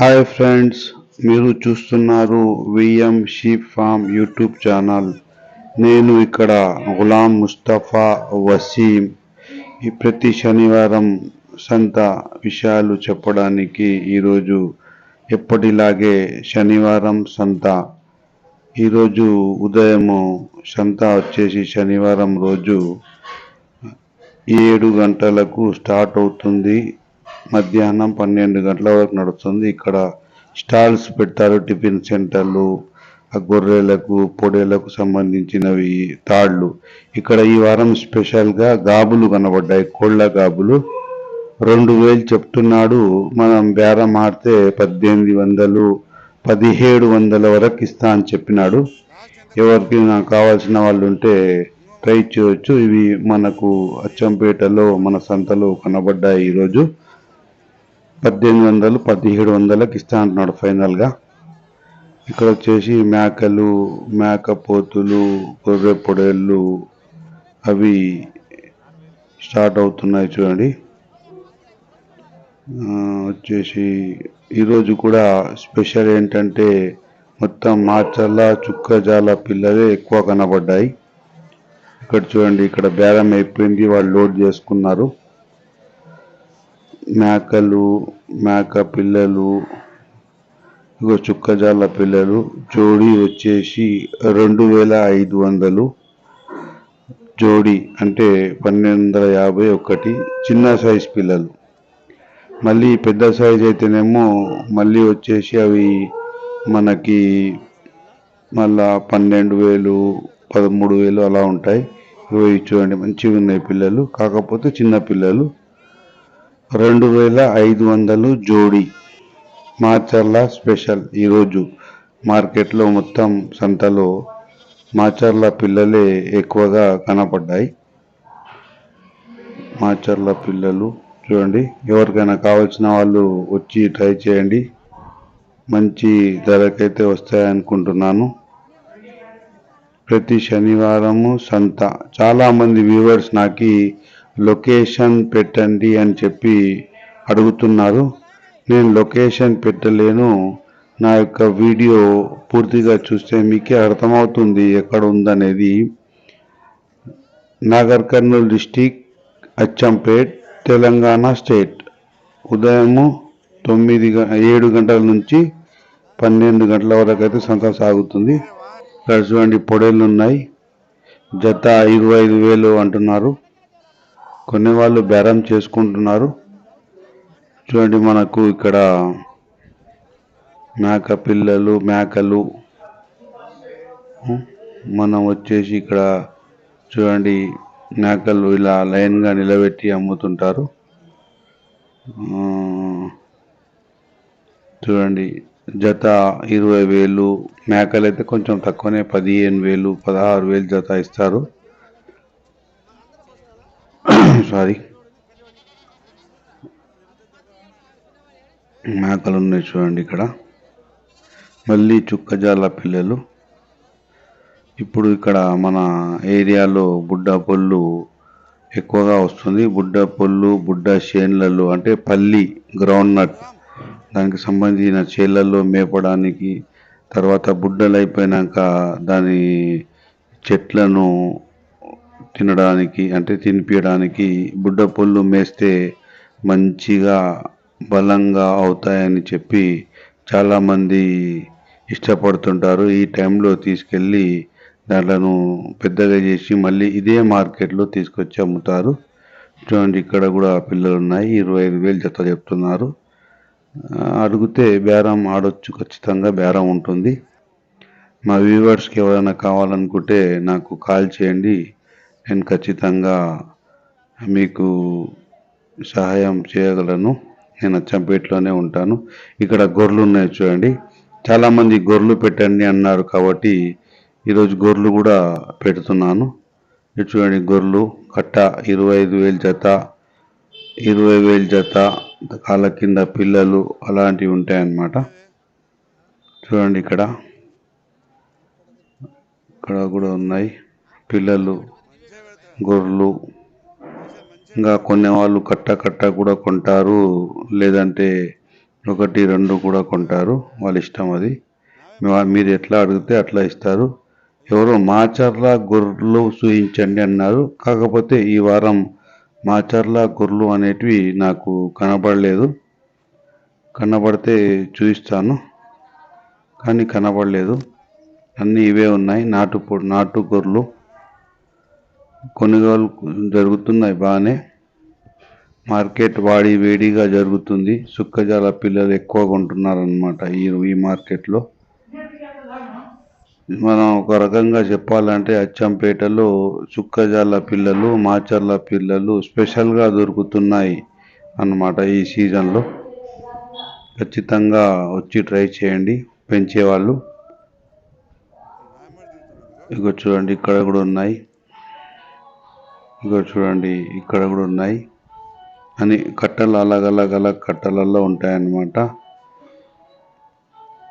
Hi friends మీరు చూస్తున్నారు VM sheep farm YouTube channel. నేను ఇక్కడ గులాం ముస్తఫా వసీం. ఈ ప్రతి శనివారం సంత విషయాలు చెప్పడానికి ఈరోజు ఎప్పటిలాగే శనివారం సంత. ఈరోజు ఉదయము సంత వచ్చేసి శనివారం రోజు ఏడు గంటలకు స్టార్ట్ అవుతుంది. మధ్యాహ్నం పన్నెండు గంటల వరకు నడుస్తుంది. ఇక్కడ స్టాల్స్ పెడతారు టిఫిన్ సెంటర్లు ఆ గొర్రెలకు పొడేలకు సంబంధించినవి తాళ్ళు. ఇక్కడ ఈ వారం స్పెషల్గా గాబులు కనబడ్డాయి. కోళ్ళ గాబులు. రెండు వేలు చెప్తున్నాడు. మనం బేరం ఆడితే పద్దెనిమిది వందలు పదిహేడు వందల వరకు ఇస్తా అని చెప్పినాడు. ఎవరికి నాకు కావాల్సిన వాళ్ళు ఉంటే ట్రై చేయొచ్చు. ఇవి మనకు అచ్చంపేటలో మన సంతలో కనబడ్డాయి ఈరోజు. పద్దెనిమిది వందలు పదిహేడు వందలకు ఇస్తా అంటున్నాడు ఫైనల్గా. ఇక్కడ వచ్చేసి మేకలు మేకపోతులు గొర్రె పొడేళ్ళు అవి స్టార్ట్ అవుతున్నాయి చూడండి. వచ్చేసి ఈరోజు కూడా స్పెషల్ ఏంటంటే మొత్తం మాచల్ల చుక్కజాల పిల్లలే ఎక్కువ కనబడ్డాయి. ఇక్కడ చూడండి ఇక్కడ బేరం అయిపోయింది వాళ్ళు లోడ్ చేసుకున్నారు. మేకలు మేక పిల్లలు ఇగో చుక్కజాల పిల్లలు జోడి వచ్చేసి రెండు వేల ఐదు వందలు. జోడి అంటే పన్నెండు వందల యాభై ఒకటి చిన్న సైజ్ పిల్లలు. మళ్ళీ పెద్ద సైజ్ అయితేనేమో మళ్ళీ వచ్చేసి అవి మనకి మళ్ళా పన్నెండు వేలు పదమూడు వేలు అలా ఉంటాయి. ఇవి చూడండి మంచిగా ఉన్నాయి పిల్లలు. కాకపోతే చిన్న పిల్లలు. రెండు వేల ఐదు వందలు జోడి మాచర్ల స్పెషల్. ఈరోజు మార్కెట్లో మొత్తం సంతలో మాచర్ల పిల్లలే ఎక్కువగా కనపడ్డాయి. మాచర్ల పిల్లలు చూడండి ఎవరికైనా కావాల్సిన వాళ్ళు వచ్చి ట్రై చేయండి. మంచి ధరకైతే వస్తాయనుకుంటున్నాను. ప్రతి శనివారము సంత. చాలా మంది వ్యూవర్స్ నాకు లొకేషన్ పెట్టండి అని చెప్పి అడుగుతున్నారు. నేను లొకేషన్ పెట్టలేను. నా యొక్క వీడియో పూర్తిగా చూస్తే మీకే అర్థమవుతుంది ఎక్కడ ఉందనేది నాగర్ కర్నూలు డిస్టిక్ అచ్చంపేట్ తెలంగాణ స్టేట్. ఉదయము తొమ్మిది గ- ఏడు గంటల నుంచి పన్నెండు గంటల వరకు అయితే సంత సాగుతుంది. ఇక్కడ చూడండి పొడేళ్ళు ఉన్నాయి జత ఇరవై ఐదు వేలు అంటున్నారు. కొన్ని వాళ్ళు బేరం చేసుకుంటున్నారు. చూడండి మనకు ఇక్కడ మేక పిల్లలు మేకలు. మనం వచ్చేసి ఇక్కడ చూడండి మేకలు ఇలా లైన్గా నిలబెట్టి అమ్ముతుంటారు. చూడండి జత ఇరవై వేలు మేకలు అయితే కొంచెం తక్కువనే పదిహేను వేలు పదహారు వేలు జత ఇస్తారు. సారీ. మేకలు ఉన్నాయి చూడండి ఇక్కడ. మళ్ళీ చుక్కజాల పిల్లలు. ఇప్పుడు ఇక్కడ మన ఏరియాలో బుడ్డ పొల్లు ఎక్కువగా వస్తుంది. బుడ్డ పొల్లు బుడ్డ చేన్లలో అంటే పల్లి గ్రౌండ్ నట్. దానికి సంబంధించిన చేళ్ళలో మేపడానికి తర్వాత బుడ్డలు అయిపోయినాక దాని చెట్లను తినడానికి అంటే తినిపించడానికి బుడ్డ పళ్ళు మేస్తే మంచిగా బలంగా అవుతాయని చెప్పి చాలామంది ఇష్టపడుతుంటారు. ఈ టైంలో తీసుకెళ్ళి దాంట్లను పెద్దగా చేసి మళ్ళీ ఇదే మార్కెట్లో తీసుకొచ్చి అమ్ముతారు చూడండి ఇక్కడ కూడా పిల్లలు ఉన్నాయి ఇరవై ఐదు వేలు జత చెప్తున్నారు. అడిగితే బేరం ఆడొచ్చు ఖచ్చితంగా బేరం ఉంటుంది. మా వ్యూవర్స్కి ఎవరైనా కావాలనుకుంటే నాకు కాల్ చేయండి. నేను ఖచ్చితంగా మీకు సహాయం చేయగలను. నేను అచ్చంపేటలోనే ఉంటాను. ఇక్కడ గొర్రెలు ఉన్నాయి చూడండి. చాలామంది గొర్రెలు పెట్టండి అన్నారు కాబట్టి ఈరోజు గొర్రెలు కూడా పెడుతున్నాను. చూడండి గొర్రెలు కట్ట ఇరవై ఐదు వేలు జత ఇరవై వేలు జత కాళ్ళ కింద పిల్లలు అలాంటివి ఉంటాయన్నమాట. చూడండి ఇక్కడ. ఇక్కడ కూడా ఉన్నాయి. పిల్లలు గొర్రెలు ఇంకా కొన్ని వాళ్ళు కట్ట కట్ట కూడా కొంటారు. లేదంటే ఒకటి రెండు కూడా కొంటారు. వాళ్ళ ఇష్టం అది. మీరు ఎట్లా అడిగితే అట్లా ఇస్తారు. ఎవరో మాచర్ల గొర్రెలు చూయించండి అన్నారు. కాకపోతే ఈ వారం మాచర్ల గొర్రెలు అనేటివి నాకు కనబడలేదు. కనబడితే చూపిస్తాను కానీ కనబడలేదు. అన్నీ ఇవే ఉన్నాయి. నాటు నాటు గొర్రెలు. కొనుగోలు జరుగుతున్నాయి బాగానే. మార్కెట్ వాడి వేడిగా జరుగుతుంది. సుక్కజాల పిల్లలు ఎక్కువ కొంటున్నారు అనమాట ఈ ఈ మార్కెట్లో. మనం ఒక రకంగా చెప్పాలంటే అచ్చంపేటలో సుక్కజాల పిల్లలు మాచర్ల పిల్లలు స్పెషల్గా దొరుకుతున్నాయి అన్నమాట ఈ సీజన్లో. ఖచ్చితంగా వచ్చి ట్రై చేయండి పెంచేవాళ్ళు. ఇక చూడండి ఇక్కడ కూడా ఉన్నాయి. ఇక్కడ చూడండి ఇక్కడ కూడా ఉన్నాయి. అని కట్టలు అలగ్ కట్టలలో ఉంటాయన్నమాట.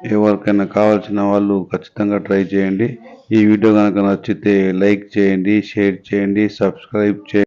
ఎవరికైనా కావాల్సిన వాళ్ళు ఖచ్చితంగా ట్రై చేయండి. ఈ వీడియో కనుక నచ్చితే లైక్ చేయండి షేర్ చేయండి సబ్స్క్రైబ్ చేయండి.